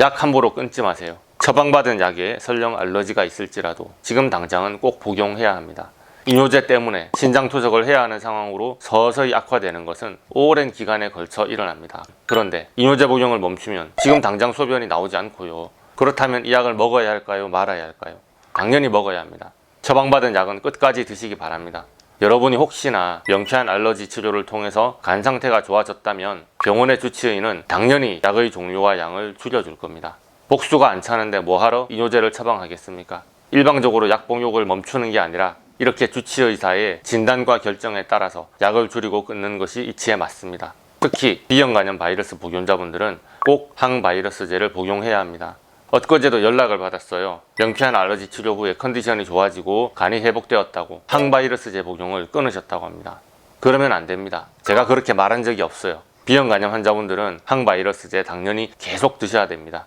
약 함부로 끊지 마세요. 처방받은 약에 설령 알러지가 있을지라도 지금 당장은 꼭 복용해야 합니다. 이뇨제 때문에 신장 투석을 해야 하는 상황으로 서서히 악화되는 것은 오랜 기간에 걸쳐 일어납니다. 그런데 이뇨제 복용을 멈추면 지금 당장 소변이 나오지 않고요. 그렇다면 이 약을 먹어야 할까요? 말아야 할까요? 당연히 먹어야 합니다. 처방받은 약은 끝까지 드시기 바랍니다. 여러분이 혹시나 명쾌한 알러지 치료를 통해서 간 상태가 좋아졌다면 병원의 주치의는 당연히 약의 종류와 양을 줄여줄 겁니다. 복수가 안 차는데 뭐하러 이뇨제를 처방하겠습니까? 일방적으로 약 복용을 멈추는 게 아니라 이렇게 주치의사의 진단과 결정에 따라서 약을 줄이고 끊는 것이 이치에 맞습니다. 특히 B형 간염 바이러스 복용자분들은 꼭 항바이러스제를 복용해야 합니다. 엊그제도 연락을 받았어요. 명쾌한 알러지 치료 후에 컨디션이 좋아지고 간이 회복되었다고 항바이러스 제 복용을 끊으셨다고 합니다. 그러면 안 됩니다. 제가 그렇게 말한 적이 없어요. B형 간염 환자분들은 항바이러스제 당연히 계속 드셔야 됩니다.